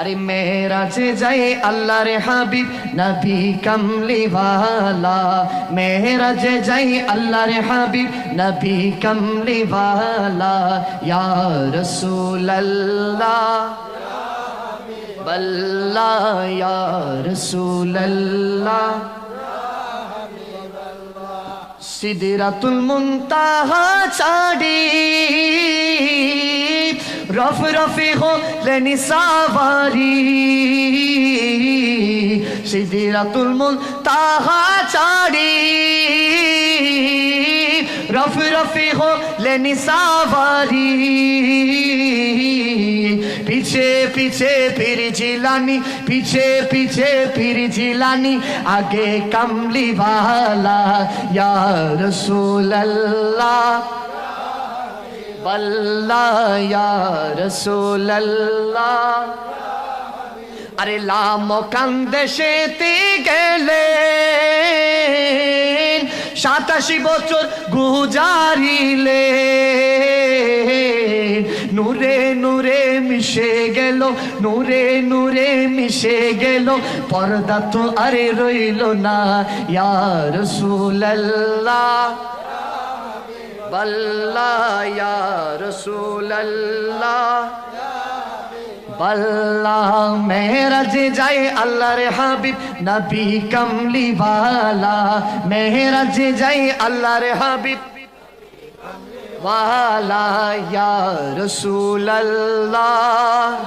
ارے میرا جے جائے اللہ رے حبیب نبی کملی والا میرا جے جائے اللہ رے حبیب نبی کملی والا یا رسول اللہ بلہ یا رسول اللہ سدرت المنتہا چاڑی রফ রফে হো হলেন সাবারি সিদিরাতুল মুন তাহা চারি। রফ রফি হলেন সাবারি পিছে পিছে ফির জিলানি পিছে পিছে ফির জিলানি আগে কমলি বালা, ইয়া রসুল আল্লাহ আরে লাম কান্দেশেতে গেলেন, সাতাশি বছর গুজারিলে নূরে নূরে মিশে গেল, নূরে নূরে মিশে গেল, পর্দা তো আরে রইল না ইয়ার بلّہ یا رسول اللہ۔ بلّہ میرا جائے اللہ رحبیب نبی کملی والا۔ میرا جائے اللہ رحبیب والا یا رسول اللہ۔